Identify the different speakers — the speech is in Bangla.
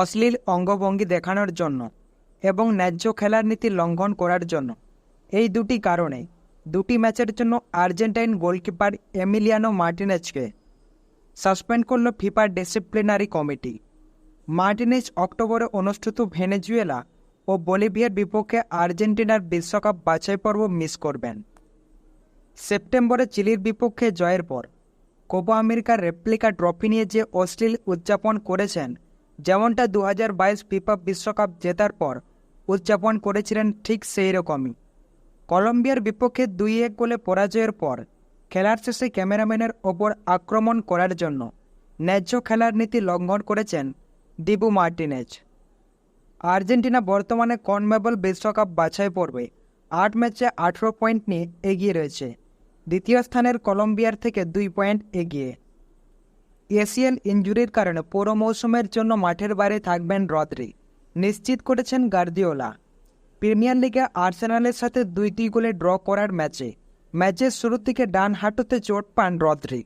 Speaker 1: অশ্লীল অঙ্গভঙ্গি দেখানোর জন্য এবং ন্যায্য খেলার নীতি লঙ্ঘন করার জন্য। এই দুটি কারণে দুটি ম্যাচের জন্য আর্জেন্টাইন গোলকিপার এমিলিয়ানো মার্টিনেজকে সাসপেন্ড করল ফিফার ডিসিপ্লিনারি কমিটি। মার্টিনেজ অক্টোবরে অনুষ্ঠিত ভেনেজুয়েলা ও বলিভিয়ার বিপক্ষে আর্জেন্টিনার বিশ্বকাপ বাছাই পর্ব মিস করবেন। সেপ্টেম্বরে চিলির বিপক্ষে জয়ের পর কোপা আমেরিকার রেপ্লিকা ট্রফি নিয়ে যে অশ্লীল উদযাপন করেছেন যেমনটা দু হাজার বাইশ ফিফা বিশ্বকাপ জেতার পর উদযাপন করেছিলেন ঠিক সেই রকমই কলম্বিয়ার বিপক্ষে দুই এক গোলে পরাজয়ের পর খেলার শেষে ক্যামেরাম্যানের ওপর আক্রমণ করার জন্য ন্যায্য খেলার নীতি লঙ্ঘন করেছেন ডিবু মার্টিনেজ। আর্জেন্টিনা বর্তমানে কনমেবল বিশ্বকাপ বাছাই পর্বে আট ম্যাচে আঠেরো পয়েন্ট নিয়ে এগিয়ে রয়েছে। দ্বিতীয় স্থানের কলম্বিয়ার থেকে দুই পয়েন্ট এগিয়ে এসিএল ইঞ্জুরির কারণে পুরো মৌসুমের জন্য মাঠের বাইরে থাকবেন রদ্রি। নিশ্চিত করেছেন গার্দিওলা। প্রিমিয়ার লিগে আর্সেনালের সাথে দুইটি দুই গোলে ড্র করার ম্যাচে। ম্যাচের শুরুর দিকে ডান হাঁটুতে চোট পান রদ্রি।